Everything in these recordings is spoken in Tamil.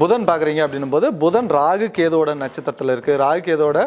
புதன் பார்க்குறீங்க அப்படின்னும் போது புதன் ராகு கேதோட நட்சத்திரத்தில் இருக்குது ராகு கேதோட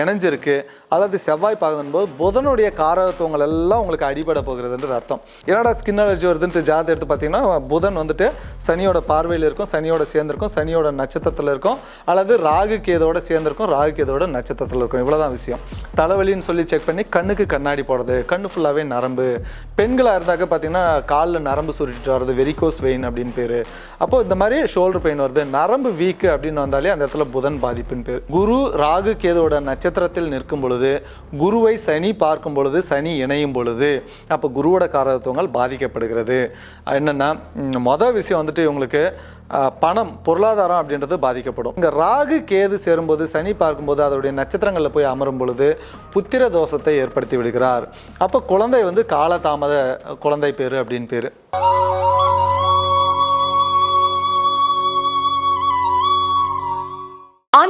இணைஞ்சிருக்கு. அல்லது செவ்வாய் பார்க்கும்போது புதனுடைய காரகத்துவங்கள் எல்லாம் உங்களுக்கு அடிபட போகிறதுன்றது அர்த்தம். என்னடா ஸ்கின் அலர்ஜி வருதுன்ட்டு ஜாதகம் எடுத்து பார்த்தீங்கன்னா புதன் வந்துட்டு சனியோட பார்வையில் இருக்கும் சனியோட சேர்ந்திருக்கும் சனியோட நட்சத்திரத்தில் இருக்கும். அல்லது ராகு கேதோட சேர்ந்திருக்கும் ராகு கேதோட நட்சத்திரத்தில் இருக்கும். இவ்வளோதான் விஷயம். தலைவலின்னு சொல்லி செக் பண்ணி கண்ணுக்கு கண்ணாடி போடுறது கண்ணு ஃபுல்லாகவே நரம்பு. பெண்களாக இருந்தாக்க பார்த்தீங்கன்னா காலில் நரம்பு சுருட்டிட்டு வர்றது வெரிகோஸ் வெயின் அப்படின்னு பேர். அப்போது இந்த மாதிரி ஷோல்டர் பெயின் வருது நரம்பு வீக்கு அப்படின்னு வந்தாலே அந்த இடத்துல புதன் பாதிப்புன்னு பேர். குரு ராகு கேதோட நட்சத்திரத்தில் நிற்கும் பொழுது குருவை சனி பார்க்கும் பொழுது சனி இணையும் பொழுது அப்போ குருவோட காரகத்துவங்கள் பாதிக்கப்படுகிறது. என்னென்னா மொதல் விஷயம் வந்துட்டு இவங்களுக்கு பணம் பொருளாதாரம் அப்படின்றது பாதிக்கப்படும். இங்கே ராகு கேது சேரும்போது சனி பார்க்கும்போது அதோடைய நட்சத்திரங்களில் போய் அமரும் பொழுது புத்திர தோஷத்தை ஏற்படுத்தி விடுகிறார். அப்போ குழந்தை வந்து காலதாமத குழந்தை பேர் அப்படின்னு பேர்.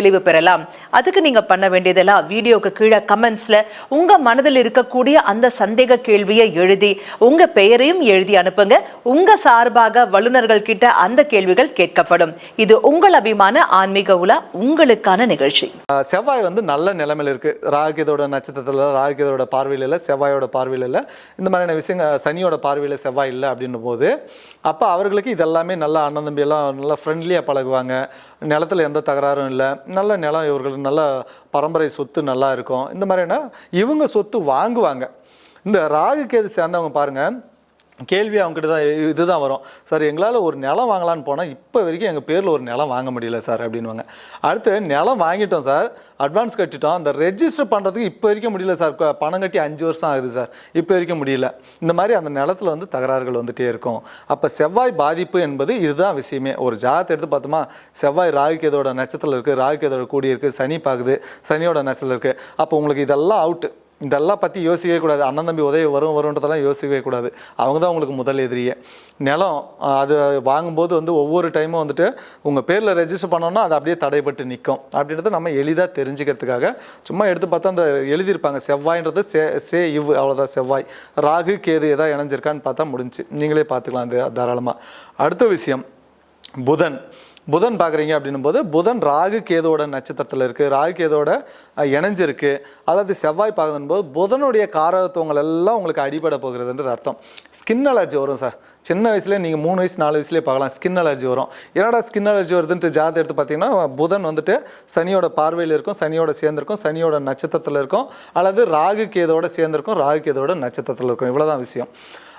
தெளிவு பெறலாம். அதுக்கு நீங்க பண்ண வேண்டியதெல்லாம் வீடியோக்கு கீழே கமெண்ட்ஸ்ல உங்க மனதில் இருக்கக்கூடிய அந்த சந்தேக கேள்வியை எழுதி உங்க பெயரையும் எழுதி அனுப்புங்க. உங்க சார்பாக வல்லுநர்கள் கிட்ட அந்த கேள்விகள் கேட்கப்படும். இது உங்கள் அபிமான ஆன்மீக உலா உங்களுக்கான நிகழ்ச்சி. செவ்வாய் வந்து நல்ல நிலைமையில் இருக்கு. ராகிதோட நட்சத்திரத்தில் ராகிதோட பார்வையில் இல்லை செவ்வாயோட பார்வையில் இல்லை. இந்த மாதிரியான விஷயங்கள் சனியோட பார்வையில் செவ்வாய் இல்லை அப்படின்னும் போது அப்போ அவர்களுக்கு இதெல்லாமே நல்லா அண்ணன் தம்பி எல்லாம் நல்லா ஃப்ரெண்ட்லியாக பழகுவாங்க. நிலத்துல எந்த தகராறும் இல்லை. நல்ல நிலம் இவர்களுக்கு நல்ல பரம்பரை சொத்து நல்லா இருக்கும். இந்த மாதிரினா இவங்க சொத்து வாங்குவாங்க. இந்த ராகு கேது சேர்ந்தவங்க பாருங்கள் கேள்வி அவங்ககிட்ட தான் இதுதான் வரும். சார் எங்களால் ஒரு நிலம் வாங்கலான்னு போனால் இப்போ வரைக்கும் எங்கள் பேரில் ஒரு நிலம் வாங்க முடியல சார் அப்படின்வாங்க அடுத்து நிலம் வாங்கிட்டோம் சார் அட்வான்ஸ் கட்டிட்டோம். அந்த ரெஜிஸ்டர் பண்ணுறதுக்கு இப்போ வரைக்கும் முடியல சார். பணம் கட்டி அஞ்சு வருஷம் ஆகுது சார். இப்போ வரைக்கும் முடியல. இந்த மாதிரி அந்த நிலத்துல வந்து தகராறுகள் வந்துகிட்டே இருக்கும். அப்போ செவ்வாய் பாதிப்பு என்பது இதுதான் விஷயமே. ஒரு ஜாதத்தை எடுத்து பார்த்தோமா செவ்வாய் ராகுகேதோட நட்சத்திரத்தில் இருக்குது ராகுகேதோட கூடி இருக்குது சனி பார்க்குது சனியோட நட்சத்திரம் இருக்குது அப்போ உங்களுக்கு இதெல்லாம் அவுட்டு இதெல்லாம் பற்றி யோசிக்கவே கூடாது. அண்ணன் தம்பி உதவி வரும் வரும்ன்றதெல்லாம் யோசிக்கவே கூடாது. அவங்க தான் உங்களுக்கு முதல் எதிரியே. நிலம் அது வாங்கும்போது வந்து ஒவ்வொரு டைமும் வந்துட்டு உங்கள் பேரில் ரெஜிஸ்டர் பண்ணோன்னா அது அப்படியே தடைப்பட்டு நிற்கும் அப்படின்றத நம்ம எளிதாக தெரிஞ்சுக்கிறதுக்காக சும்மா எடுத்து பார்த்தா அந்த எழுதியிருப்பாங்க. செவ்வாய்ன்றது சே சே இவ் அவ்வளோதான் செவ்வாய். ராகு கேது எதாவது இணைஞ்சிருக்கான்னு பார்த்தா முடிஞ்சுச்சு நீங்களே பார்த்துக்கலாம் அது தாராளமாக அடுத்த விஷயம் புதன். புதன் பார்க்குறீங்க அப்படின்னும் போது புதன் ராகு கேதோட நட்சத்திரத்தில் இருக்குது ராகு கேதோட இணைஞ்சிருக்கு அல்லது செவ்வாய் பார்க்கும்போது போது புதனுடைய காரகத்துவங்கள் எல்லாம் உங்களுக்கு அடிபட போகிறதுன்றது அர்த்தம். ஸ்கின் அலர்ஜி வரும் சார். சின்ன வயசுலேயே நீங்கள் மூணு வயசு நாலு வயசுலேயே பார்க்கலாம் ஸ்கின் அலர்ஜி வரும். என்னடா ஸ்கின் அலர்ஜி வருதுன்ட்டு ஜாதி எடுத்து பார்த்தீங்கன்னா புதன் வந்துட்டு சனியோட பார்வையில் இருக்கும் சனியோட சேர்ந்திருக்கும் சனியோட நட்சத்திரத்தில் இருக்கும் அல்லது ராகு கேதோட சேர்ந்திருக்கும் ராகு கேதோட நட்சத்திரத்தில் இருக்கும். இவ்வளோதான் விஷயம்.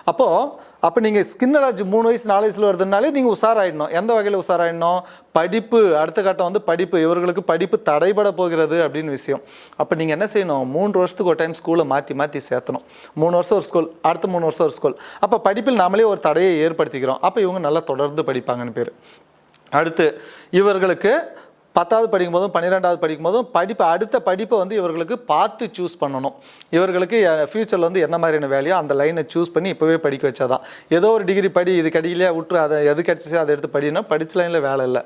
அப்போது அப்போ நீங்கள் ஸ்கின் அலர்ஜி மூணு வயசு நாலு வயசில் வருதுனாலே நீங்கள் உஷாராயிடணும். எந்த வகையில் உஷாராயிடணும்? படிப்பு அடுத்த கட்டம் வந்து படிப்பு இவர்களுக்கு படிப்பு தடைபட போகிறது அப்படின்னு விஷயம். அப்போ நீங்கள் என்ன செய்யணும்? மூன்று வருஷத்துக்கு ஒரு டைம் ஸ்கூலை மாற்றி மாற்றி சேர்த்தணும். மூணு வருஷம் ஒரு ஸ்கூல் அடுத்த மூணு வருஷம் ஒரு ஸ்கூல் அப்போ படிப்பில் நாமளே ஒரு தடையை ஏற்படுத்திக்கிறோம். அப்போ இவங்க நல்லா தொடர்ந்து படிப்பாங்கன்னு பேர். அடுத்து இவர்களுக்கு பத்தாவது படிக்கும் போதும் பன்னிரெண்டாவது படிக்கும் போதும் படிப்பு அடுத்த படிப்பை வந்து இவர்களுக்கு பார்த்து சூஸ் பண்ணணும். இவர்களுக்கு ஃப்யூச்சரில் வந்து என்ன மாதிரியான வேலையோ அந்த லைனை சூஸ் பண்ணி இப்போவே படிக்க வச்சாதான். ஏதோ ஒரு டிகிரி படி இது கடியிலே விட்டு அதை எது கிடச்சிச்சு அதை எடுத்து படினா படிச்ச லைனில் வேலை இல்லை.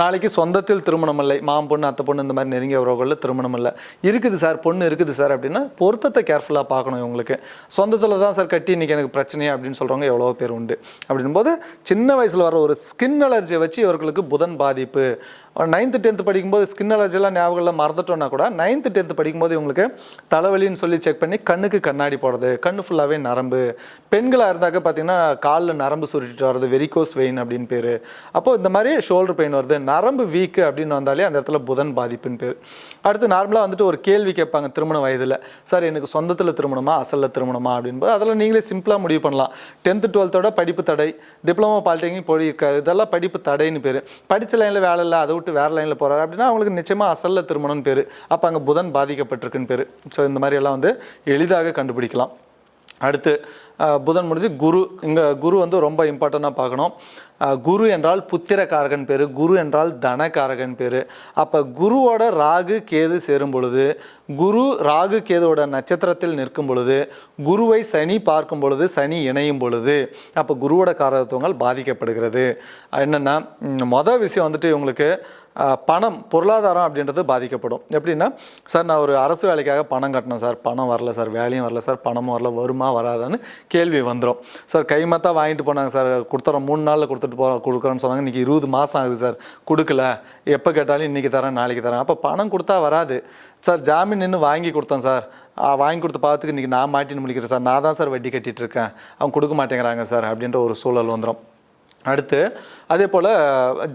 நாளைக்கு சொந்தத்தில் திருமணம் இல்லை. மாம் பொண்ணு அத்தை பொண்ணு இந்த மாதிரி நெருங்கிய உறவுகளில் திருமணம் இல்லை. இருக்குது சார் பொண்ணு இருக்குது சார் அப்படின்னா பொருத்தத்தை கேர்ஃபுல்லாக பார்க்கணும் இவங்களுக்கு. சொந்தத்தில் தான் சார் கட்டி இன்றைக்கி எனக்கு பிரச்சனையே அப்படின்னு சொல்கிறவங்க எவ்வளோ பேர் உண்டு. அப்படின்போது சின்ன வயசில் வர ஒரு ஸ்கின் அலர்ஜியை வச்சு இவர்களுக்கு புதன் பாதிப்பு. நைன்த்து டென்த்து படிக்கும்போது ஸ்கின் அலர்ஜிலாம் ஞாபகம்லாம் மறந்துட்டோம்னா கூட நைன்த்து டென்த்து படிக்கும்போது இவங்களுக்கு தலைவலின்னு சொல்லி செக் பண்ணி கண்ணுக்கு கண்ணாடி போடுறது கண்ணு ஃபுல்லாகவே நரம்பு. பெண்களாக இருந்தாக்க பார்த்தீங்கன்னா காலில் நரம்பு சுருட்டிட்டு வர்றது வெரிகோஸ் வெயின் அப்படின்னு பேர். அப்போது இந்த மாதிரி ஷோல்டர் பெயின் வருது நரம்பு வீக்கு அப்படின்னு வந்தாலே அந்த இடத்துல புதன் பாதிப்புன்னு பேர். அடுத்து நார்மலாக வந்துட்டு ஒரு கேள்வி கேட்பாங்க திருமண வயதில். சார் எனக்கு சொந்தத்தில் திருமணமா அசலில் திருமணமா? அப்படின்போது அதெல்லாம் நீங்களே சிம்பிளாக முடிவு பண்ணலாம். டென்த்து டுவெல்த்தோட படிப்பு தடை டிப்ளமோ பாலிடெக்னிக் போயிருக்காரு. இதெல்லாம் படிப்பு தடைன்னு பேர். படித்த லைனில் வேலை இல்லை அதை விட்டு வேறு லைனில் போகிறாரு அப்படின்னா அவங்களுக்கு நிச்சயமாக அசலில் திருமணம்னு பேர். அப்போ அங்கே புதன் பாதிக்கப்பட்டிருக்குன்னு பேர். ஸோ இந்த மாதிரியெல்லாம் வந்து எளிதாக கண்டுபிடிக்கலாம். அடுத்து புதன் முடிஞ்சு குரு. இங்கே குரு வந்து ரொம்ப இம்பார்ட்டண்ட்டாக பார்க்கணும். குரு என்றால் புத்திரக்காரகன் பேர் குரு என்றால் தனக்காரகன் பேர். அப்போ குருவோட ராகு கேது சேரும் பொழுது குரு ராகு கேதுவோட நட்சத்திரத்தில் நிற்கும் பொழுது குருவை சனி பார்க்கும் பொழுது சனி இணையும் பொழுது அப்போ குருவோட காரகத்துவங்கள் பாதிக்கப்படுகிறது. என்னென்னா மொதல் விஷயம் வந்துட்டு இவங்களுக்கு பணம் பொருளாதாரம் அப்படின்றது பாதிக்கப்படும். எப்படின்னா சார் நான் ஒரு அரசு வேலைக்காக பணம் கட்டினேன் சார். பணம் வரல சார் வேலையும் வரல சார் பணமும் வரல வருமா வராதான்னு கேள்வி வந்துடும் சார் கைமத்தா வாங்கிட்டு போனாங்க சார் கொடுத்துறோம் மூணு நாளில் கொடுத்துட்டு போகிறோம் கொடுக்குறோன்னு சொன்னாங்க. இன்றைக்கி இருபது மாதம் ஆகுது சார். கொடுக்கல. எப்போ கேட்டாலும் இன்றைக்கி தரேன் நாளைக்கு தரேன். அப்போ பணம் கொடுத்தா வராது. சார் ஜாமீன் நின்று வாங்கி கொடுத்தேன் சார். வாங்கி கொடுத்த பார்த்துக்கு இன்றைக்கி நான் மாட்டின்னு முடிக்கிறேன் சார். நான் தான் சார் வட்டி கட்டிட்டு இருக்கேன். அவங்க கொடுக்க மாட்டேங்கிறாங்க சார் அப்படின்ற ஒரு சூழல் வந்துடும் அடுத்து அதே போல்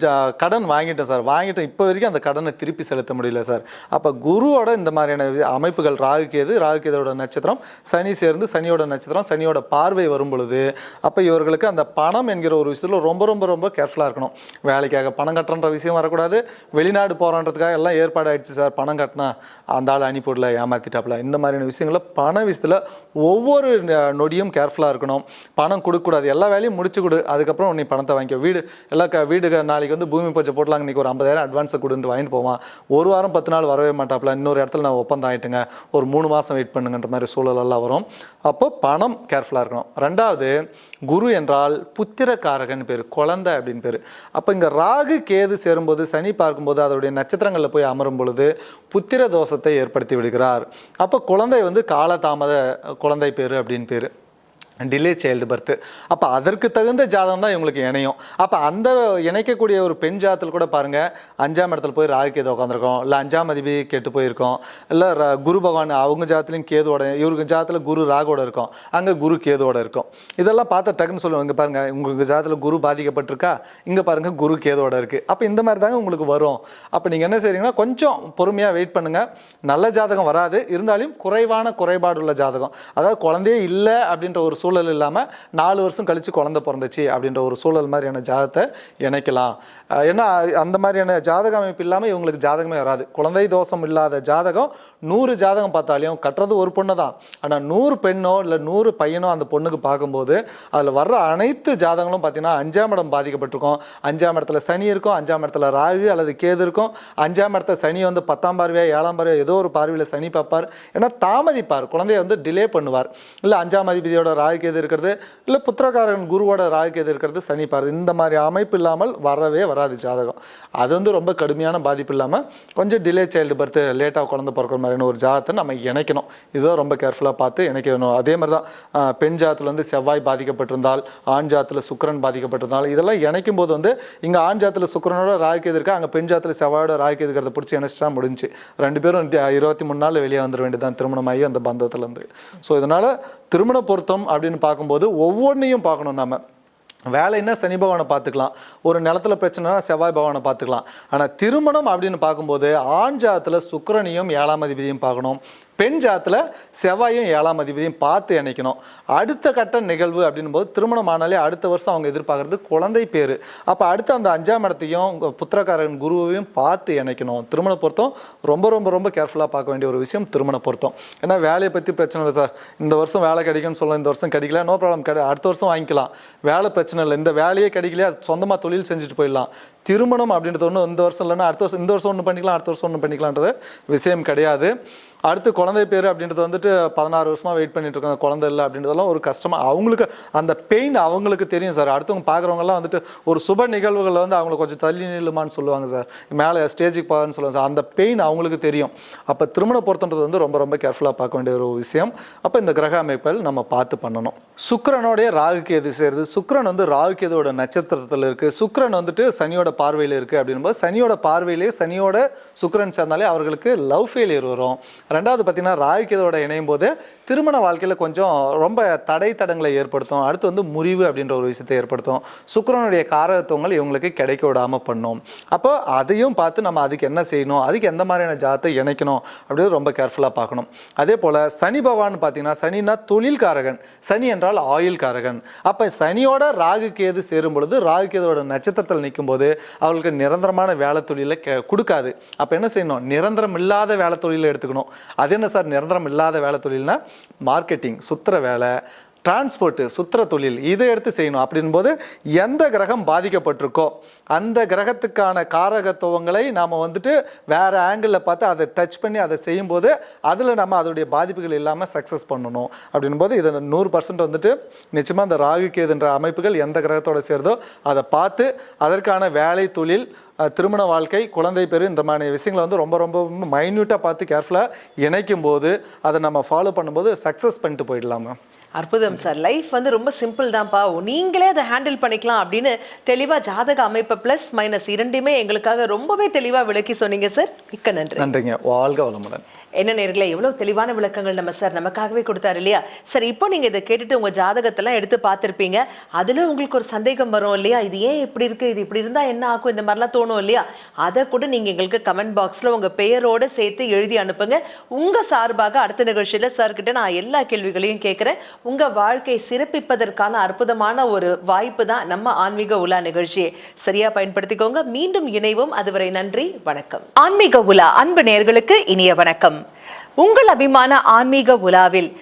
ஜா கடன் வாங்கிட்டேன் சார். வாங்கிட்டேன். இப்போ வரைக்கும் அந்த கடனை திருப்பி செலுத்த முடியல சார். அப்போ குருவோட இந்த மாதிரியான அமைப்புகள் ராகுகேது ராகுகேதோட நட்சத்திரம் சனி சேர்ந்து சனியோட நட்சத்திரம் சனியோட பார்வை வரும் பொழுது அப்போ இவர்களுக்கு அந்த பணம் என்கிற ஒரு விஷயத்தில் ரொம்ப ரொம்ப ரொம்ப கேர்ஃபுல்லாக இருக்கணும். வேலைக்காக பணம் கட்டுறன்ற விஷயம் வரக்கூடாது. வெளிநாடு போகிறன்றதுக்காக எல்லாம் ஏற்பாடு ஆயிடுச்சு சார். பணம் கட்டினா அந்த ஆள் அனுப்பிவிடல ஏமாற்றிட்டாப்புல இந்த மாதிரியான விஷயங்களில் பண விஷயத்தில் ஒவ்வொரு நொடியும் கேர்ஃபுல்லாக இருக்கணும். பணம் கொடுக்கக்கூடாது. எல்லா வேலையும் முடிச்சு கொடு. அதுக்கப்புறம் உன்னை பணம் பணத்தை வாங்கிக்கோ. வீடு எல்லாம் க வீடு நாளைக்கு வந்து பூமி பூஜை போடலாங்க இன்றைக்கி ஒரு ஐம்பதாயிரம் அட்வான்ஸை கொடுன்ட்டு வாங்கிட்டு போவான். ஒரு வாரம் பத்து நாள் வரவே மாட்டாப்புல. இன்னொரு இடத்துல நான் ஒப்பந்தம் ஆகிட்டுங்க ஒரு மூணு மாதம் வெயிட் பண்ணுங்கன்ற மாதிரி சூழலெல்லாம் வரும். அப்போ பணம் கேர்ஃபுல்லாக இருக்கணும். ரெண்டாவது குரு என்றால் புத்திரக்காரகன் பேர் குழந்தை அப்படின்னு பேர். அப்போ இங்கே ராகு கேது சேரும்போது சனி பார்க்கும்போது அதோடைய நட்சத்திரங்களில் போய் அமரும் பொழுது புத்திர தோஷத்தை ஏற்படுத்தி விடுகிறார். அப்போ குழந்தை வந்து காலதாமத குழந்தை பேர் அப்படின்னு பேர். டிலே சைல்டு பர்த்து அப்போ அதற்கு தகுந்த ஜாதகம் தான் இவங்களுக்கு இணையும். அப்போ அந்த இணைக்கக்கூடிய ஒரு பெண் ஜாதத்தில் கூட பாருங்கள் அஞ்சாம் இடத்துல போய் ராகு கேது உட்காந்துருக்கோம் இல்லை அஞ்சாம் அதிபதி கெட்டு போயிருக்கோம். இல்லை ர- குரு பகவான் அவங்க ஜாதத்துலையும் கேதுவோட இவருக்கு ஜாதத்தில் குரு ராகோட இருக்கும். அங்கே குரு கேதுவோட இருக்கும். இதெல்லாம் பார்த்தா டக்குன்னு சொல்லுவாங்க. இங்கே பாருங்கள் உங்களுக்கு ஜாதத்தில் குரு பாதிக்கப்பட்டிருக்கா? இங்கே பாருங்கள் குரு கேதோட இருக்குது அப்போ இந்த மாதிரி தாங்க உங்களுக்கு வரும். அப்போ நீங்கள் என்ன செய்றீங்கன்னா கொஞ்சம் பொறுமையாக வெயிட் பண்ணுங்கள் நல்ல ஜாதகம் வராது. இருந்தாலும் குறைவான குறைபாடு உள்ள ஜாதகம். அதாவது குழந்தையே இல்லை அப்படின்ற ஒரு சூழல் இல்லாமல் நாலு வருஷம் கழித்து குழந்தை பிறந்துச்சு அப்படின்ற ஒரு சூழல் மாதிரியான ஜாதகத்தை இணைக்கலாம். ஏன்னா அந்த மாதிரியான ஜாதக அமைப்பு இல்லாமல் இவங்களுக்கு ஜாதகமே வராது. குழந்தை தோஷம் இல்லாத ஜாதகம் நூறு ஜாதகம் பார்த்தாலையும் கட்டுறது ஒரு பொண்ணு தான். ஆனால் நூறு பெண்ணோ இல்லை நூறு பையனோ அந்த பொண்ணுக்கு பார்க்கும்போது அதில் வர்ற அனைத்து ஜாதகங்களும் பார்த்தீங்கன்னா அஞ்சாம் இடம் பாதிக்கப்பட்டிருக்கும். அஞ்சாம் இடத்துல சனி இருக்கும் அஞ்சாம் இடத்துல ராகு அல்லது கேது இருக்கும். அஞ்சாம் இடத்துல சனி வந்து பத்தாம் பார்வையா ஏழாம் பார்வையா ஏதோ ஒரு பார்வையில் சனி பார்ப்பார். ஏன்னா தாமதிப்பார். குழந்தைய வந்து டிலே பண்ணுவார். இல்லை அஞ்சாம் அதிபதியோட ராகு கேது இருக்கிறது? இல்லை புத்திரக்காரன் குருவோட ராகு இருக்கிறது? சனி பார்வை இந்த மாதிரி அமைப்பு இல்லாமல் வரவே வராது ஜாதகம். அது வந்து ரொம்ப கடுமையான பாதிப்பு இல்லாமல் கொஞ்சம் டிலே சைல்டு பர்த் லேட்டாக குழந்தை பிறக்கிற மாதிரியான ஒரு ஜாதத்தை நம்ம இணைக்கணும். இதுதான் ரொம்ப கேர்ஃபுல்லாக பார்த்து இணைக்கணும். அதே மாதிரி தான் பெண் ஜாதத்தில் வந்து செவ்வாய் பாதிக்கப்பட்டிருந்தால் ஆண் ஜாத்தில் சுக்கிரன் பாதிக்கப்பட்டிருந்தால் இதெல்லாம் இணைக்கும் போது வந்து இங்கே ஆண் ஜாத்தில் சுக்கிரனோட ராகு இருக்கா? அங்கே பெண் ஜாத்தில் செவ்வாயோட ராகு இருக்கிறத பிடிச்சி இணைச்சிட்டா முடிஞ்சு ரெண்டு பேரும் இருபத்தி மூணு நாள் வெளியே வந்துட வேண்டியதான் திருமணமாகி அந்த பந்தத்துலேருந்து ஸோ இதனால் திருமண பொருத்தம் அப்படின்னு பார்க்கும்போது ஒவ்வொன்றையும் பார்க்கணும் நம்ம வேலைன்னா சனி பகவானை பார்த்துக்கலாம். ஒரு நிலத்துல பிரச்சனைனா செவ்வாய் பகவானை பார்த்துக்கலாம். ஆனால் திருமணம் அப்படின்னு பார்க்கும்போது ஆண் ஜாதத்தில் சுக்கரனையும் ஏழாம் அதிபதியும் பார்க்கணும். பெண் ஜாத்தில் செவ்வாயும் ஏழாம் அதிபதியும் பார்த்து இணைக்கணும். அடுத்த கட்ட நிகழ்வு அப்படின்னும் போது திருமணம் ஆனாலே அடுத்த வருஷம் அவங்க எதிர்பார்க்கறது குழந்தை பேர். அப்போ அடுத்த அந்த அஞ்சாம் இடத்தையும் புத்திரக்காரன் குருவையும் பார்த்து இணைக்கணும். திருமண பொருத்தம் ரொம்ப ரொம்ப ரொம்ப கேர்ஃபுல்லாக பார்க்க வேண்டிய ஒரு விஷயம் திருமண பொருத்தம். ஏன்னா வேலையை பற்றி பிரச்சனை இல்லை சார் இந்த வருஷம் வேலை கிடைக்கும்னு சொல்லலாம் இந்த வருஷம் கிடைக்கல நோ ப்ராப்ளம் கிடை அடுத்த வருஷம் வாங்கிக்கலாம். வேலை பிரச்சனை இல்லை. இந்த வேலையே கிடைக்கலையா? சொந்தமாக தொழில் செஞ்சுட்டு போயிடலாம். திருமணம் அப்படின்றது ஒன்று இந்த வருஷம் இல்லைன்னா அடுத்த வருஷம் இந்த வருஷம் ஒன்று பண்ணிக்கலாம் அடுத்த வருஷம் ஒன்று பண்ணிக்கலான்றது விஷயம் கிடையாது. அடுத்து குழந்தை பேர் அப்படின்றது வந்துட்டு பதினாறு வருஷமாக வெயிட் பண்ணிட்டு இருக்காங்க. குழந்தை இல்லை அப்படின்றதெல்லாம் ஒரு கஷ்டமாக அவங்களுக்கு அந்த பெயின் அவங்களுக்கு தெரியும் சார் அடுத்தவங்க பார்க்குறவங்கலாம் வந்துட்டு ஒரு சுப நிகழ்வுகளில் வந்து அவங்கள கொஞ்சம் தள்ளி நில்லுமான்னு சொல்லுவாங்க சார் மேலே ஸ்டேஜுக்கு போகான்னு சொல்லுவாங்க சார் அந்த பெயின் அவங்களுக்கு தெரியும். அப்போ திருமண பொருத்தன்றது வந்து ரொம்ப ரொம்ப கேர்ஃபுல்லாக பார்க்க வேண்டிய ஒரு விஷயம். அப்போ இந்த கிரக அமைப்புகள் நம்ம பார்த்து பண்ணணும். சுக்கரனோடைய ராகுகேது சேருது. சுக்கரன் வந்து ராகுகேதுவோட நட்சத்திரத்தில் இருக்குது சுக்கரன் வந்துட்டு சனியோட பார்வையில் இருக்குது அப்படின்போது சனியோட பார்வையிலே சனியோட சுக்கரன் சேர்ந்தாலே அவர்களுக்கு லவ் ஃபெயிலியர் வரும். ரெண்டாவது பார்த்தீங்கன்னா ராகு இணையும் போது திருமண வாழ்க்கையில் கொஞ்சம் ரொம்ப தடை தடங்களை ஏற்படுத்தும். அடுத்து வந்து முறிவு அப்படின்ற ஒரு விஷயத்தை ஏற்படுத்தும். சுக்கரனுடைய காரகத்துவங்கள் இவங்களுக்கு கிடைக்க விடாமல் பண்ணும். அப்போ அதையும் பார்த்து நம்ம அதுக்கு என்ன செய்யணும்? அதுக்கு எந்த மாதிரியான ஜாத்தை இணைக்கணும்? அப்படின்றது ரொம்ப கேர்ஃபுல்லாக பார்க்கணும். அதே போல் சனி பகவான் பார்த்தீங்கன்னா சனின்னா தொழில் காரகன். சனி என்றால் ஆயுள் காரகன். அப்போ சனியோட ராகு கேது சேரும் பொழுது ராகு கேதுவோட நட்சத்திரத்தில் நிற்கும் போது அவளுக்கு நிரந்தரமான வேலை தொழிலை கே கொடுக்காது. அப்போ என்ன செய்யணும்? நிரந்தரம் இல்லாத வேலை தொழிலை எடுத்துக்கணும். அது என்ன சார் நிரந்தரம் இல்லாத வேலை தொழில்னா மார்க்கெட்டிங் சுத்துற வேலை டிரான்ஸ்போர்ட்டு சுத்திர தொழில் இதை எடுத்து செய்யணும் அப்படின்போது எந்த கிரகம் பாதிக்கப்பட்டிருக்கோ அந்த கிரகத்துக்கான காரகத்துவங்களை நாம் வந்துட்டு வேறு ஆங்கிளில் பார்த்து அதை டச் பண்ணி அதை செய்யும்போது அதில் நம்ம அதோடைய பாதிப்புகள் இல்லாமல் சக்ஸஸ் பண்ணணும் அப்படின்போது இதை நூறு பர்சன்ட் வந்துட்டு நிச்சயமாக அந்த ராகு கேதுன்ற அமைப்புகள் எந்த கிரகத்தோடு சேருதோ அதை பார்த்து அதற்கான வேலை தொழில் திருமண வாழ்க்கை குழந்தை பேரு இந்த மாதிரி விஷயங்களை வந்து ரொம்ப ரொம்ப மைன்யூட்டாக பார்த்து கேர்ஃபுல்லாக இணைக்கும் போது அதை நம்ம ஃபாலோ பண்ணும்போது சக்ஸஸ் பண்ணிட்டு போயிடலாமா? அற்புதம் சார். லைஃப் வந்து ரொம்ப சிம்பிள் தான்ப்பா. நீங்களே அதை ஹேண்டில் பண்ணிக்கலாம் அப்படின்னு தெளிவா ஜாதக அமைப்பு பிளஸ் மைனஸ் இரண்டுமே எங்களுக்காக ரொம்பவே தெளிவா விளக்கி சொன்னீங்க சார். மிக்க நன்றி. நன்றிங்க. வாழ்க வளமுடன். என்ன நேர்களே எவ்வளவு தெளிவான விளக்கங்கள் நம்ம சார் நமக்காகவே கொடுத்தாரு இல்லையா? சரி இப்போ நீங்க இதை கேட்டுட்டு உங்க ஜாதகத்தெல்லாம் எடுத்து பார்த்திருப்பீங்க. அதுல உங்களுக்கு ஒரு சந்தேகம் வரும் இல்லையா? இது ஏன் இப்படி இருக்கு? இது இப்படி இருந்தா என்ன ஆகும்? இந்த மாதிரிலாம் தோணும் இல்லையா? அதை கூட நீங்க எங்களுக்கு கமெண்ட் பாக்ஸ்ல உங்க பெயரோட சேர்த்து எழுதி அனுப்புங்க. உங்க சார்பாக அடுத்த நிகழ்ச்சியில சார் கிட்ட நான் எல்லா கேள்விகளையும் கேட்கிறேன். உங்க வாழ்க்கை சிறப்பிப்பதற்கான அற்புதமான ஒரு வாய்ப்பு தான் நம்ம ஆன்மீக உலா நிகழ்ச்சியை சரியா பயன்படுத்திக்கோங்க. மீண்டும் இணைவோம். அதுவரை நன்றி வணக்கம். ஆன்மீக உலா அன்பு நேயர்களுக்கு இனிய வணக்கம். உங்கள் அபிமான ஆன்மீக உலாவில்